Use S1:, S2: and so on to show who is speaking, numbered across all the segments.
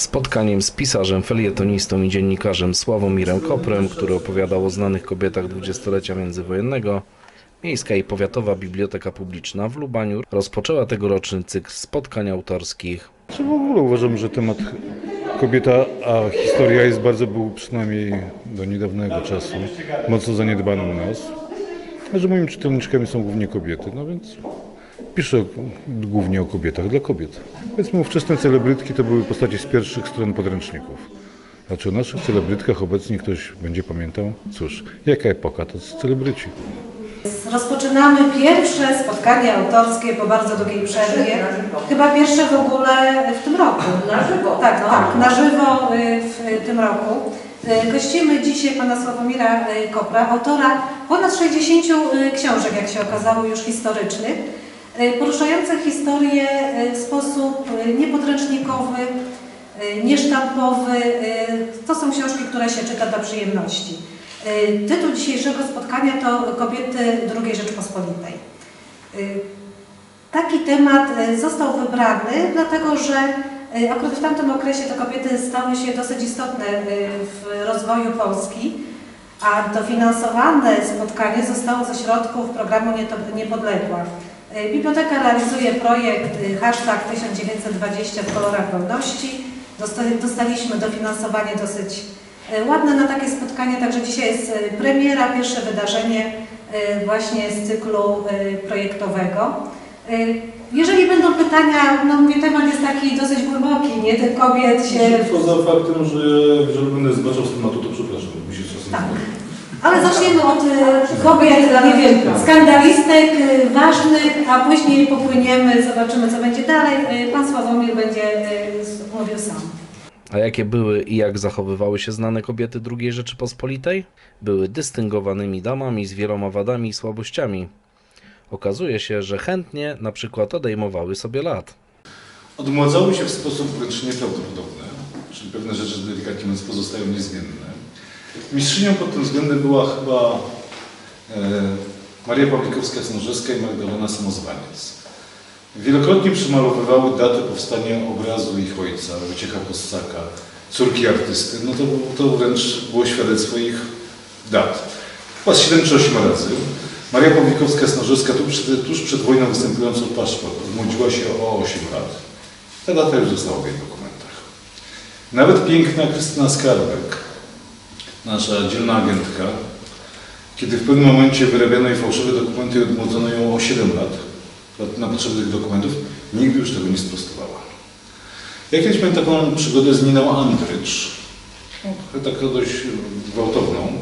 S1: Spotkaniem z pisarzem, felietonistą i dziennikarzem Sławomirem Koprem, który opowiadał o znanych kobietach dwudziestolecia międzywojennego, Miejska i Powiatowa Biblioteka Publiczna w Lubaniu rozpoczęła tegoroczny cykl spotkań autorskich.
S2: Czy w ogóle uważam, że temat kobieta, a historia jest bardzo, był przynajmniej do niedawnego czasu mocno zaniedbany u nas. Że moimi czytelniczkami są głównie kobiety, no więc piszę głównie o kobietach dla kobiet. Powiedzmy ówczesne celebrytki to były postacie z pierwszych stron podręczników. Znaczy o naszych celebrytkach obecnie ktoś będzie pamiętał? Cóż, jaka epoka to celebryci.
S3: Rozpoczynamy pierwsze spotkanie autorskie po bardzo długiej przerwie. Chyba pierwsze w ogóle w tym roku.
S4: Na żywo.
S3: Tak,
S4: No.
S3: tak, na żywo y, w tym roku. Y, Gościmy dzisiaj pana Sławomira y, Kopra, autora ponad 60 y, książek, jak się okazało, już historycznych, y, poruszających historię y, w sposób y, niepodręcznikowy, niesztampowy. To są książki, które się czyta dla przyjemności. Tytuł dzisiejszego spotkania to Kobiety II Rzeczpospolitej. Taki temat został wybrany, dlatego że akurat w tamtym okresie te kobiety stały się dosyć istotne w rozwoju Polski, a dofinansowane spotkanie zostało ze środków programu Niepodległa. Y, Biblioteka realizuje projekt y, hashtag 1920 w kolorach wolności. Dosta- Dostaliśmy dofinansowanie dosyć y, ładne na takie spotkanie, także dzisiaj jest y, premiera, pierwsze wydarzenie właśnie z cyklu projektowego. Jeżeli będą pytania, no mówię, temat jest taki dosyć głęboki, nie? Tych kobiet się...
S5: Poza faktem, że jeżeli będę zbaczał z tematu, to przepraszam, mi się czasem
S3: Tak. Ale zaczniemy od y, kobiet, nie wiem, skandalistek, y, ważnych, a później popłyniemy, zobaczymy co będzie dalej. Y, Pan Sławomir będzie y, mówił sam.
S1: A jakie były i jak zachowywały się znane kobiety II Rzeczypospolitej? Były dystyngowanymi damami z wieloma wadami i słabościami. Okazuje się, że chętnie na przykład odejmowały sobie lat.
S5: Odmładzały się w sposób wręcz nieprawdopodobny, czyli pewne rzeczy delikatnie mówiąc pozostają niezmienne. Mistrzynią pod tym względem była chyba e, Maria Pawlikowska-Snożewska i Magdalena Samozwaniec. Wielokrotnie przemalowywały datę powstania obrazu ich ojca, Wojciecha Kossaka, córki artysty. No to, to wręcz było świadectwo ich dat. Chyba z 7 czy 8 razy. Maria Pawlikowska-Snożewska tuż przed, tuż przed wojną występując o paszport odmłodziła się o 8 lat. Ta data już została w jej dokumentach. Nawet piękna Krystyna Skarbek, nasza dzielna agentka, kiedy w pewnym momencie wyrabiano jej fałszywe dokumenty i odmłodzono ją o 7 lat na potrzeby tych dokumentów, nigdy już tego nie sprostowała. Ja kiedyś miałem taką przygodę z Niną Andrycz, taką dość gwałtowną,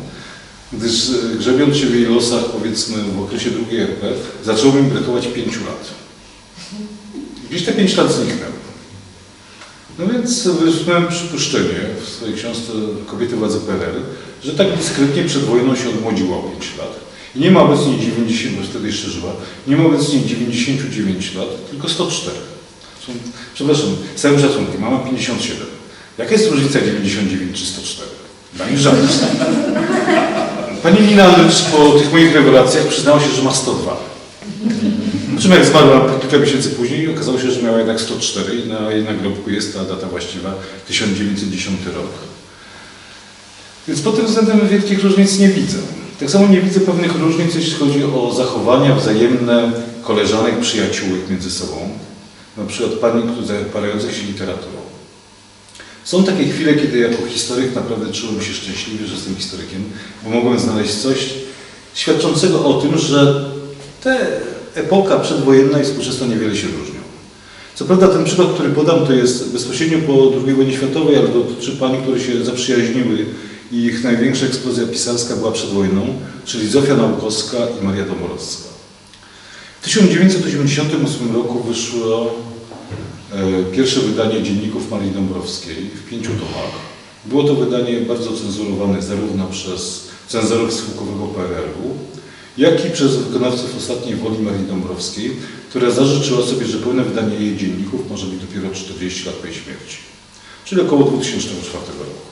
S5: gdyż e, grzebiąc się w jej losach, powiedzmy w okresie II RP, zaczęło mi brakować 5 lat. Gdzieś te 5 lat zniknęły. No więc wysnułem przypuszczenie w swojej książce Kobiety władzy PRL, że tak dyskretnie przed wojną się odmłodziła o 5 lat. I nie ma obecnie 90, bo wtedy jeszcze żyła, nie ma obecnie 99 lat, tylko 104. Są, przepraszam, z całym szacunkiem, mama 57. Jaka jest różnica 99 czy 104? Dla mnie żadna. Pani Nina Andrycz po tych moich rewelacjach przyznała się, że ma 102. Po czym jak zmarła kilka miesięcy później, okazało się, że miała jednak 104 i na jej nagrobku jest ta data właściwa 1910 rok. Więc pod tym względem wielkich różnic nie widzę. Tak samo nie widzę pewnych różnic, jeśli chodzi o zachowania wzajemne koleżanek, przyjaciółek między sobą. Na przykład pani, parających się literaturą. Są takie chwile, kiedy jako historyk naprawdę czułem się szczęśliwy, że jestem historykiem, bo mogłem znaleźć coś świadczącego o tym, że te epoka przedwojenna i współczesna niewiele się różnią. Co prawda ten przykład, który podam, to jest bezpośrednio po II wojnie światowej, ale dotyczy pań, które się zaprzyjaźniły i ich największa eksplozja pisarska była przed wojną, czyli Zofia Naukowska i Maria Domorowska. W 1988 roku wyszło e, pierwsze wydanie dzienników Marii Dąbrowskiej w pięciu tomach. Było to wydanie bardzo cenzurowane zarówno przez cenzorów spółkowego PRL-u, jak i przez wykonawców ostatniej woli Marii Dąbrowskiej, która zażyczyła sobie, że pełne wydanie jej dzienników może być dopiero 40 lat po jej śmierci, czyli około 2004 roku.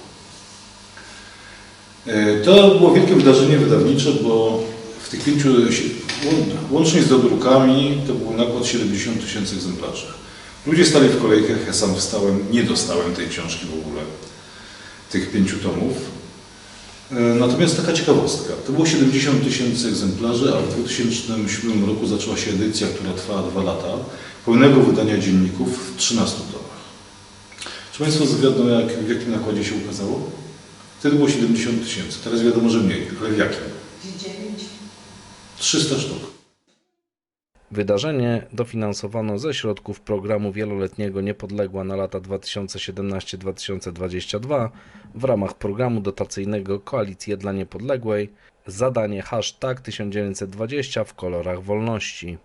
S5: E, To było wielkie wydarzenie wydawnicze, bo w tych pięciu, łącznie z dodrukami, to był nakład 70 tysięcy egzemplarzy. Ludzie stali w kolejkach, ja sam wstałem, nie dostałem tej książki w ogóle, tych pięciu tomów. E, Natomiast taka ciekawostka, to było 70 tysięcy egzemplarzy, a w 2007 roku zaczęła się edycja, która trwała dwa lata, pełnego wydania dzienników w 13 tomach. Czy Państwo zgadną, jak, w jakim nakładzie się ukazało? Wtedy było 70 tysięcy, teraz wiadomo, że mniej, ale w jakim? 300 sztuk.
S1: Wydarzenie dofinansowano ze środków programu wieloletniego Niepodległa na lata 2017-2022 w ramach programu dotacyjnego Koalicje dla Niepodległej zadanie hashtag 1920 w kolorach wolności.